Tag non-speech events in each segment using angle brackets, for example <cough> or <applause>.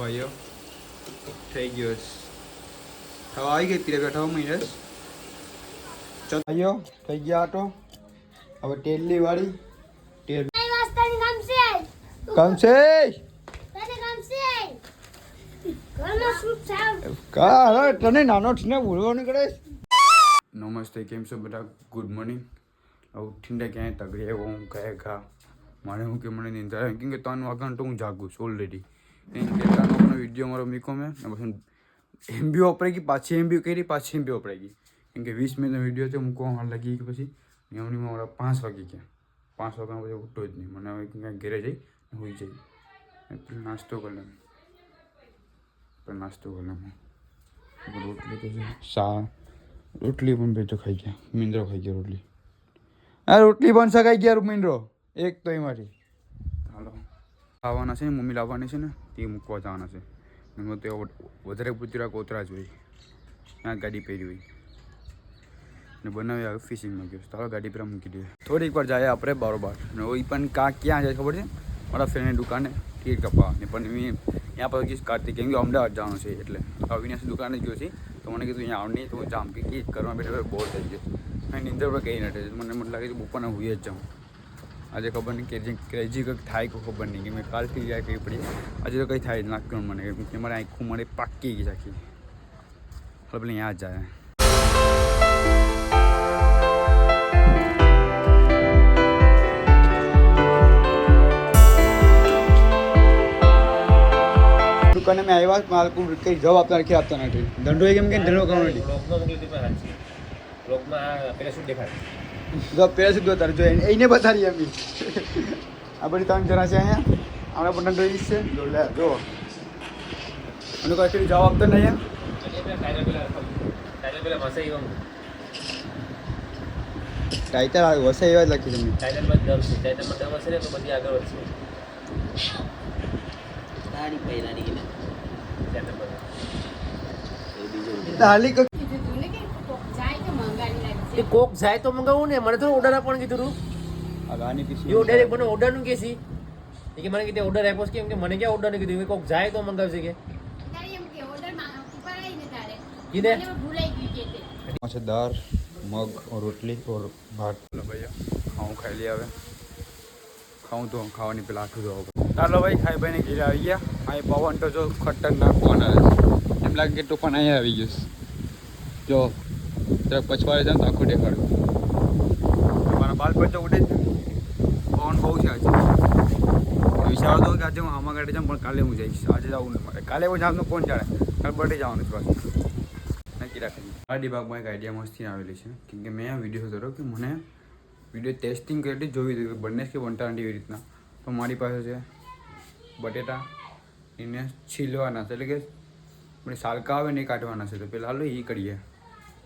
ભાઈઓ. થઈ ગયો. હવે આવી ગઈ પીરે બેઠા મહિને ચાલો. ભાઈઓ થઈ ગયા આટો. હવે ટેલી વાળી. કામ છે. તને નાનો છે ને ભૂલવાનું કરે નમસ્તે કેમ છો બધા? ગુડ મોર્નિંગ હવે ઉઠીને ક્યાંય તગડી આવ્યો હું કહે ઘા મારે હું કે મને નિંદ્રા કેમ કે ત્રણ વાગ્યા તો હું જાગું છું ઓલરેડી એમ કે વીડિયો મારો મીકો મેં. પછી એમબી વપરાઈ ગઈ, પાછી એમબી કરી, પાછી એમબી વપરાઈ ગઈ. કેમ કે વીસ મિનિટનો વીડિયો છે, મૂકવા લાગી કે પછી એમની મારા પાંચ વાગી ગયા. પાંચ વાગ્યા પછી ઉઠો જ નહીં. મને હવે ક્યાંક ઘરે જઈ હોઈ જઈ. નાસ્તો કરી પણ નાસ્તો કરી લઉં. રોટલી તો છે રોટલી પણ બે ખાઈ ગયા. મિંદ્રો ખાઈ ગયા રોટલી. આ રોટલી પણ સગાઈ ગયા મિંદ્રો એક તો એ મારી હાલો. ખાવાના છે ને, મમ્મી લાવવાની છે ને. તે મૂકવા જવાના છે. એમાં તો વધારે પૂતરા કોતરા જ હોય. ત્યાં ગાડી પહેરી હોય. ને બનાવી આવે ફિશિંગમાં ગયો. તો હવે ગાડી પર મૂકી દઈએ. થોડીક વાર જાય આપણે બારોબાર. ને એ પણ કા ક્યાં જાય ખબર છે? મારા ફ્રેન્ડની દુકાને ટીકટ કપા ને પણ મેં ત્યાં પર કીધું કાર્તિક. કેમ કે અમદાવાદ જવાનું છે એટલે. અવિનાશ દુકાને જ ગયો છે. તો મને કીધું, અહીંયા આવ નહીં તો હું જામ કે કી કરવા બેઠા. બોર થઈ ગયો. મેં નીંદર પર કંઈ નથી મને મને લાગે છે બપોરના હુઈ જ જાઉં. આજે ખબર નહીં કે જે ક્રેઝી કંઈક થાય કે ખબર નહીં કે મેં કાલથી જાય કઈ પડી આજે તો કંઈ થાય જ નાખ્યું મને. કે મારે આંખું મારે પાકી ગઈ આખી. હવે પેલી યાદ જાય. દુકાને મેં આવ્યા મારું કંઈ જવાબ આપતા નથી આપતા નથી. ધંધો કેમ કે ધંધો કરવાનો નથી. બ્લોગમાં શું દેખાય? જો પેલા સુધી તારે? જો એને બતાવી અમે આ બધી ત્રણ જણા છે અહીંયા. આપણે પણ ધંધો ઈ છે. જો લે જો. અને કોઈ જવાબ આપતો નહીં અહીંયા અને એ પેલા ટાઈલર પેલા ટાઈલર પેલા વસાઈ એવા ટાઈટલ આવે વસે એવા જ લખી તમે. ટાઈટલમાં દમ છે ટાઈટલમાં દમ હશે ને તો બધી આગળ વધશે ગાડી પહેરાની ગઈ ને ટાઈટલ પર હાલી એ કોક જાય તો મંગાવું ને મને થોડું ઓર્ડર આપવાનું કીધું હતું એવું ડાયરેક્ટ મને ઓર્ડરનું કે છે કે મને કીધું ઓર્ડર આપ્યો છે. કેમ કે મને ક્યાં ઓર્ડર કીધું? કોક જાય તો મંગાવશે કે. કીધે દાળ મગ રોટલી ઓર ભાત. ભાઈ ખાઉં ખાઈ લઈએ હવે. ખાઉં તો ખાવાની પેલા આખું જવા ચાલો ભાઈ ખાઈ ભાઈને ઘેરે આવી ગયા. અહીં પવન તો જો ખતરનાક પવન આવે એમ લાગે કે તું પણ અહીંયા આવી ગયો જો. જરાક પછવાડે ને તો આખું દેખાડ્યું. મારા બાલ પર તો ઉડે જ. પવન બહુ છે આજે. વિચાર હતો કે આજે હું આમાં ગાડી જાઉં પણ કાલે હું જઈશ. આજે જવું નહીં મારે. કાલે હું જાઉં તો કોણ જાણે? કાલે બર્થડે જવાનું છે પાછું. નક્કી રાખી આ ડિબાગમાં એક આઈડિયા મસ્તી આવેલી છે. કેમ કે મેં આ વીડિયો હતો કે મને વીડિયો ટેસ્ટિંગ કરી જોવી હતી બંને કે બનતા એવી રીતના. તો મારી પાસે છે બટેટા, એને છીલવાના છે. એટલે કે આપણે સાલકા આવે ને એ કાઢવાના છે. તો પહેલાં હાલો એ કરીએ.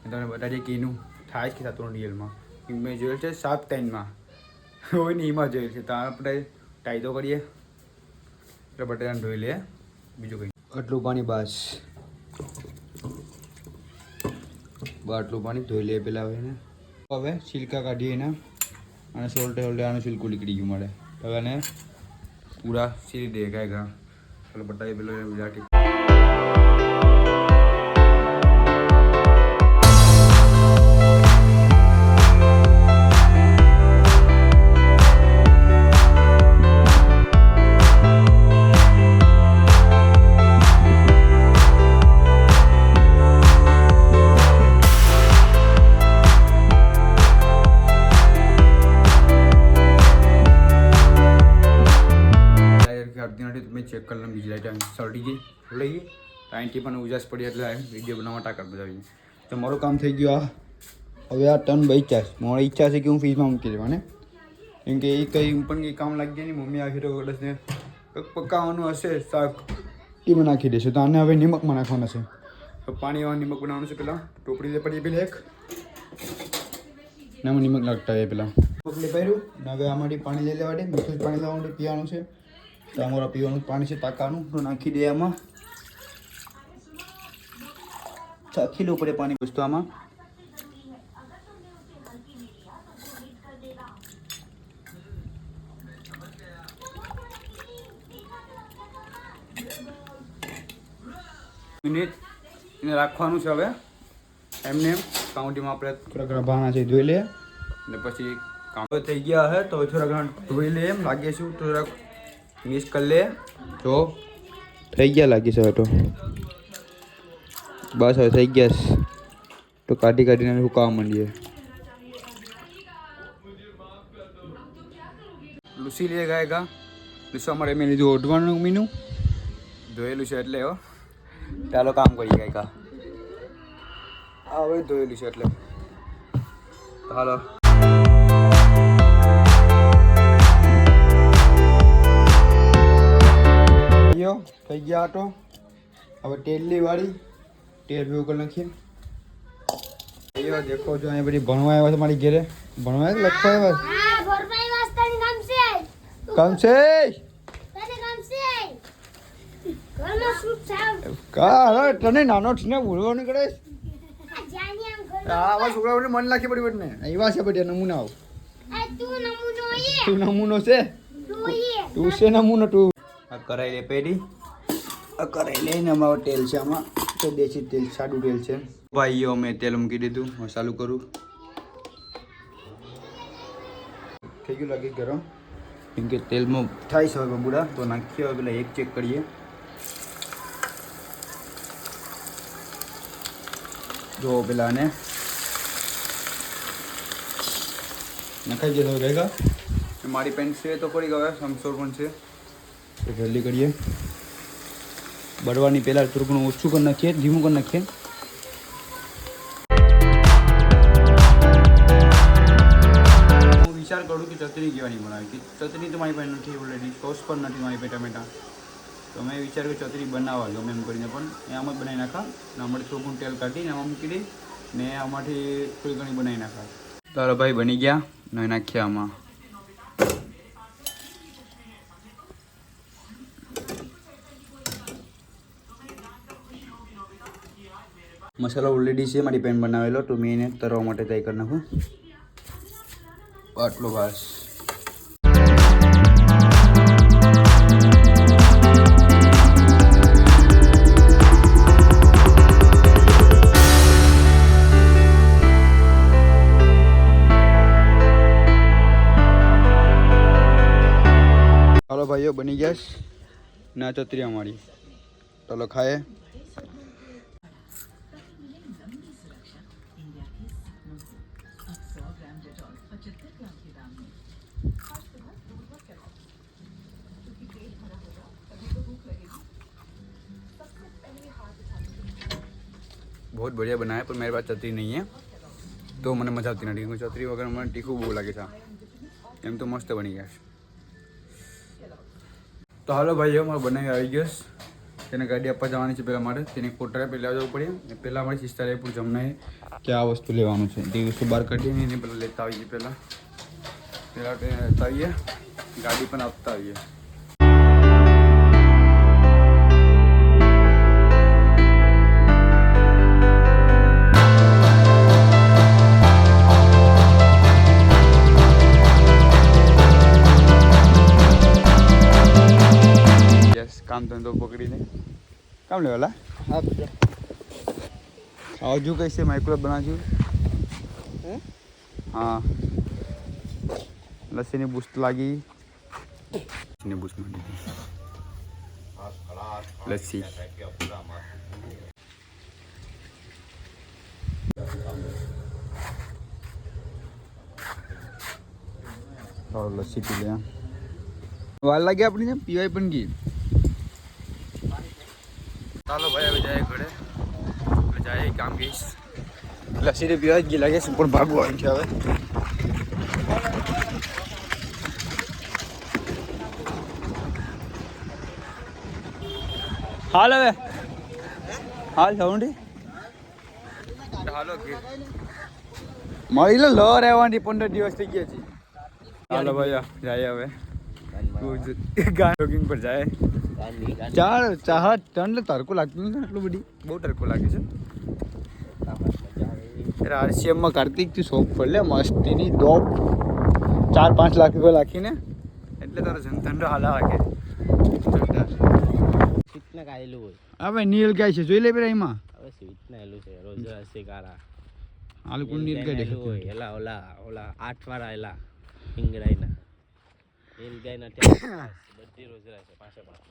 તમને બતાડીએ કે એનું થાય જ કે થતું રિયલમાં મેં જોયેલ છે સાત ટાઈમમાં હોય ને એમાં જોયેલ છે. તો આપણે તો કરીએ. એટલે બટેટાને ધોઈ લઈએ. બીજું કંઈ આટલું પાણી બાસ. આટલું પાણી ધોઈ લઈએ પહેલાં હવે એને. હવે છિલકા કાઢીએ એના. અને સોલ્ટે સોલ્ટે આનું છિલકું નીકળી ગયું મળે હવે એને પૂરા સીરી દે કાંઈ ઘા. ચાલો બટાઈ પેલો ગુજરાતી મેં ચેક કરી લઉં, બીજી લાઈટ સડી ગઈ. લઈ ગઈ. ટાઈમથી પણ ઉજાસ પડી એટલે વીડિયો બનાવવા ટાકર બતાવી તો મારું કામ થઈ ગયું આ. હવે આ ટર્ન બચ્યા છે. મારી ઈચ્છા છે કે હું ફ્રીજમાં મૂકી દેવાને કેમ કે એ કંઈ પણ કંઈ કામ લાગી ગયા નહીં. મમ્મી આખી તો કદાચ કંઈક પકાવવાનું હશે, શાક એમાં નાખી દેશે. તો આને હવે નિમકમાં નાખવાના છે. તો પાણીવાળા નિમક બનાવવાનું છે પહેલાં ટોપડી લે પડી પેલા એક. નામાં નિમક નાખતા હોય પહેલાં ટોપલી પહેર્યું. ને હવે આમાંથી પાણી લઈ લેવા દે. મીઠું પાણી લેવા માટે પીવાનું છે. તો પીવાનું પાણી છે, તાકાનું. નાખી દે આમાં. ચાખી લો પડે પાણી વસ્તુ આમાં એને રાખવાનું છે હવે. એમને એમ કાઉન્ટીમાં આપણે થોડા ઘણા છે ધોઈ લે. ને પછી કામ. થઈ ગયા હે, તો થોડા ઘણા ધોઈ લે એમ. લાગે છું થોડાક મિક્સ કરી લે. જો. થઈ ગયા લાગી છે તો. બસ હવે થઈ ગયા છે. તો કાઢી કાઢીને સુકાવા માંડીએ. લૂસી લે ગાય ગા. લૂસવા માટે મેં લીધું ઓઢવાનું મીનું. ધોયેલું છે એટલે હો. ચાલો કામ કરી ગાય ગા. આ હવે ધોયેલું છે એટલે. હાલો. ગયા આટો હવે તેલની વાળી તેલ ભેગું કરી નાખીએ યો દેખો જો અહીંયા બધી ભણવા આવ્યા છે મારી ઘેરે. ભણવા લખવા આવ્યા છે? હા ભરપાઈ વાસ્તાની કામ છે. કામ છે? તને કામ છે? ઘરમાં શું સાવ કા તને નાનો છે ભૂલવો આ આવા છોકરાઓને મન લાખી પડી બધને એવા છે બધી નમૂના આવ તું નમૂનો છે? તું છે નમૂનો તું. કરાઈ લે પેડી આ કરાઈ લઈને અમારો તેલ છે આમાં. તો દેશી તેલ સાદું તેલ છે. ભાઈઓ મેં તેલ મૂકી દીધું. હું ચાલુ કરું. થઈ ગયું લાગે ગરમ. કેમ કે તેલમાં થાય છે હવે બુડા તો નાખીએ હવે પેલા એક ચેક કરીએ. જો પેલા આને. નખાઈ જશે રહેગા મારી પેન્ટ છે તો પડી ગયો સમસોર પણ છે. જલ્દી કરીએ. બળવાની પહેલાં થોડું ઓછું કરી નાખીએ, ધીમું કરી નાખીએ. હું વિચાર કરું કે ચટણી કહેવાની બનાવી કે ચટણી તો મારી પાસે નથી ઓલરેડી સોસ પણ નથી મારી પાસે ટમેટા. તો મેં વિચાર કે ચટણી બનાવવા ગમે એમ કરીને, પણ એ આમ જ બનાવી નાખા ને આમાંથી થોડું તેલ કાઢીને આમાં મૂકી દઈ, ને આમાંથી થોડી ઘણી બનાવી નાખા તારો ભાઈ બની ગયા ને નાખ્યા આમાં. મસાલો ઓલરેડી છે, મારી પેન બનાવેલો, તો મેં એને તરવા માટે તૈયાર કરી નાખું. આટલો બસ. ચાલો ભાઈઓ, બની ગયા. ના ચતરી અમારી ચાલો ખાએ बहुत बढ़िया बना है पर मेरे पास चतरी नहीं है तो મને મજા આવતી નથી કેમ કે ચતરી વગર મને તીખું બહુ લાગે છે એમ તો મસ્ત બની ગયા છે તો હાલો ભાઈઓ મારે બનાવી આવી ગયો છે. તેને ગાડી આપવા જવાની છે પહેલાં મારે તેને કોટરા પહેલાં જવું પડે ને પહેલાં મારે સિસ્ટર એ પૂછ અમને કે આ વસ્તુ લેવાનું છે તે વસ્તુ બહાર કાઢીને એને પહેલાં લેતા આવીએ પહેલાં પહેલાં તેને લેતા આવીએ ગાડી પણ આપતા આવીએ કામ ધંધો પકડીને કામ લેવાલા આવજો કઈ છે માઇક્રો બનાવજો હા લસ્સીની બુસ્ટ લાગી લસ્સીની બુસ્ટ માંડી લસ્સી ચાલો લસ્સી પી લે વાર લાગે આપણી જેમ પીવાય પણ ગઈ ચાલો ભાઈ હવે જાય ઘરે. એટલે જાય કામ ગઈશ લસ્સી તો પીવા જ લાગે છે પણ ભાગવું આવી છે હવે. હાલ હવે. હાલ સાઉન્ડી હાલો કે મળી લો લો રહેવાની પંદર દિવસ થઈ ગયા છે. હાલો ભાઈ જાય હવે. જોગિંગ પર જાય. ચાર ચાર ટન તડકો લાગતો નથી એટલું બધી. બહુ તરકો લાગે છે. આરસીએમમાં કાર્તિક તું શોખ પર લે મસ્તીની ડોપ ચાર પાંચ લાખ રૂપિયા લાખીને. એટલે તારો ધંધો હાલા વાગે. સ્વીટના કાઢેલું હોય. હવે નીલ ગાય છે જોઈ લે પેલા એમાં. હવે સ્વીટના એલું છે રોજ શિકારા આલુ કુંડ નીલ ગાય દેખાય હોય એલા ઓલા ઓલા આઠ વાળા એલા હિંગરાઈના નીલ ગાયના <coughs> બધી રોજ છે પાસે પાસે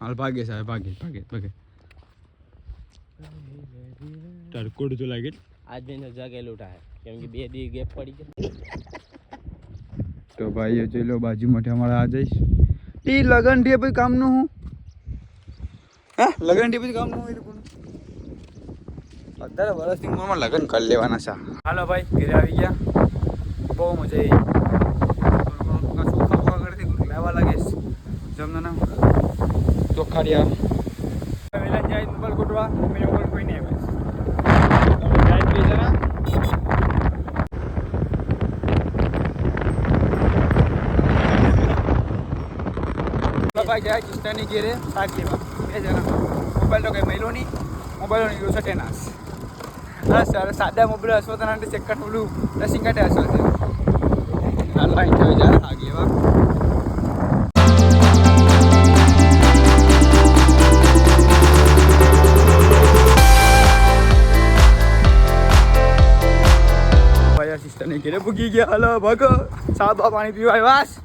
હાલ ભાગે સાહેબ ભાગે ભાગે ભાગે. તડકોડ જો લાગે આજ મેં લૂટા હે કેમ કે બે દી ગેપ પડી ગયો. તો ભાઈ જોઈ લો બાજુમાંથી અમારે આ જઈશ. એ લગનથી પછી કામનું હું? હે? લગનથી પછી કામનું હોય કોણ અત્યારે વર્ષથી ઉંમરમાં લગન કરી લેવાના છે. હાલો ભાઈ ઘરે આવી ગયા. બહુ મજા આવી. લેવા લાગે જમના ચોખાડિયા વેલા જાય મોબાઈલ ગોટવા મમ્મીને મોબાઈલ કોઈ નહીં આવે તમે જાય બે જણા બાબા ગયા કિસ્તાની ઘેરે શાક લેવા બે જણા મોબાઈલ તો કઈ મહિલો નહીં મોબાઈલ નહીં યુઝ ટેનાસ હા સર સાદા મોબાઈલ હસવો તને ચેક કર બોલું રસિંગ કાઢે હસવો છે હાલ અહીં થઈ જા વા ભાઈ ઘેરે પૂગી ગયા. હાલો, ભાગો. સાબા પાણી પીવાય, વાસ.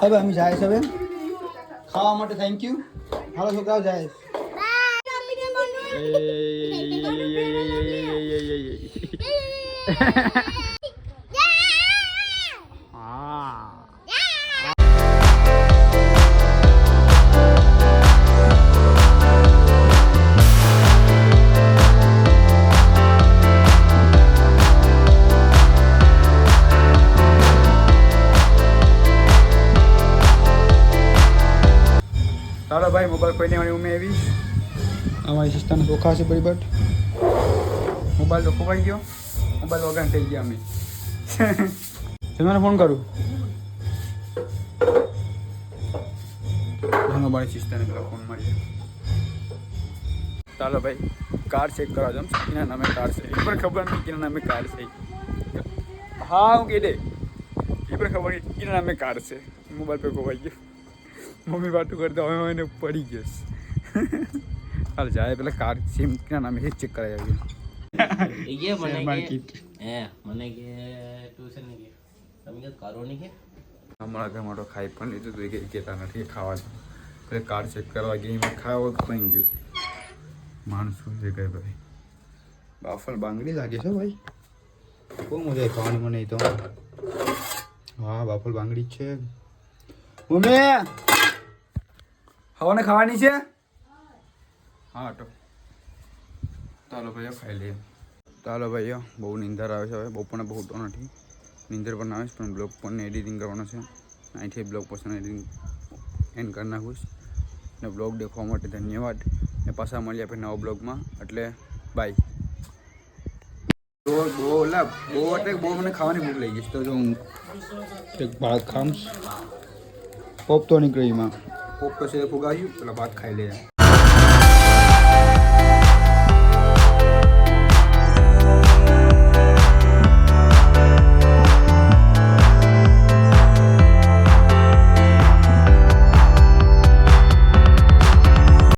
હવે અમે જાય છે હવે ખાવા માટે થેન્ક યુ હાલો છોકરાઓ જાય હા ભાઈ મોબાઈલ કોઈને વાળી ઉમે અમારી સિસ્ટરનો ચોખા છે બરી બટ. મોબાઈલ તો ખોવાઈ ગયો? મોબાઈલ વગર થઈ ગયા અમે. તમારે ફોન કરું. મારી પેલા ફોન મારી ચાલો ભાઈ કાર ચેક કરવા જમ એના નામે કાર છે? એ પણ ખબર નથી કેના નામે કાર છે. હા હું કહી દે. એ પણ ખબર કેના નામે કાર છે. મોબાઈલ પર ખોવાઈ ગયો. મમ્મી વાતું કરતા હવે એને પડી ગયો હાલ જાય પેલા કાર સિમ ના નામે એ ચેક કરાવી આવી. મને કે માર્કેટ હે મને કે ટ્યુશન કે તમે કે કરો નહીં કે? અમારા ઘરમાં તો ખાઈ પણ લીધું હતું કે કહેતા નથી ખાવાનું એટલે કાર ચેક કરવા ગઈ ખાવો તો પડી ગયું. માણસ શું છે કઈ ભાઈ બાફલ બાંગડી લાગે છે ભાઈ. બહુ મજા આવી ખાવાની મને તો. હા બાફલ બાંગડી છે. મમ્મી! હવાને ખાવાની છે? હા, તો. ચાલો ભાઈઓ, ખાઈ લઈએ. ચાલો ભાઈઓ, બહુ નીંદર આવે છે હવે. બપોરને બહુ તો નથી. નીંદર પણ આવે છે, પણ બ્લોગ પણ એડિટિંગ કરવાનો છે. અહીંથી બ્લોગ પસંદ એડિટિંગ એન્ડ કરી નાખું ને બ્લોગ દેખવા માટે ધન્યવાદ. ને પાછા મળીએ આપણે નવા બ્લોગમાં. એટલે બાય બહુ બહુ લા બહુ એટલે બહુ મને ખાવાની ભૂખ લઈ ગઈ તો હું ભાત ખામ્સ પોપ તો નીકળી એમાં. પોપ તો છે ફુગાવ્યું પેલા ભાત ખાઈ લે.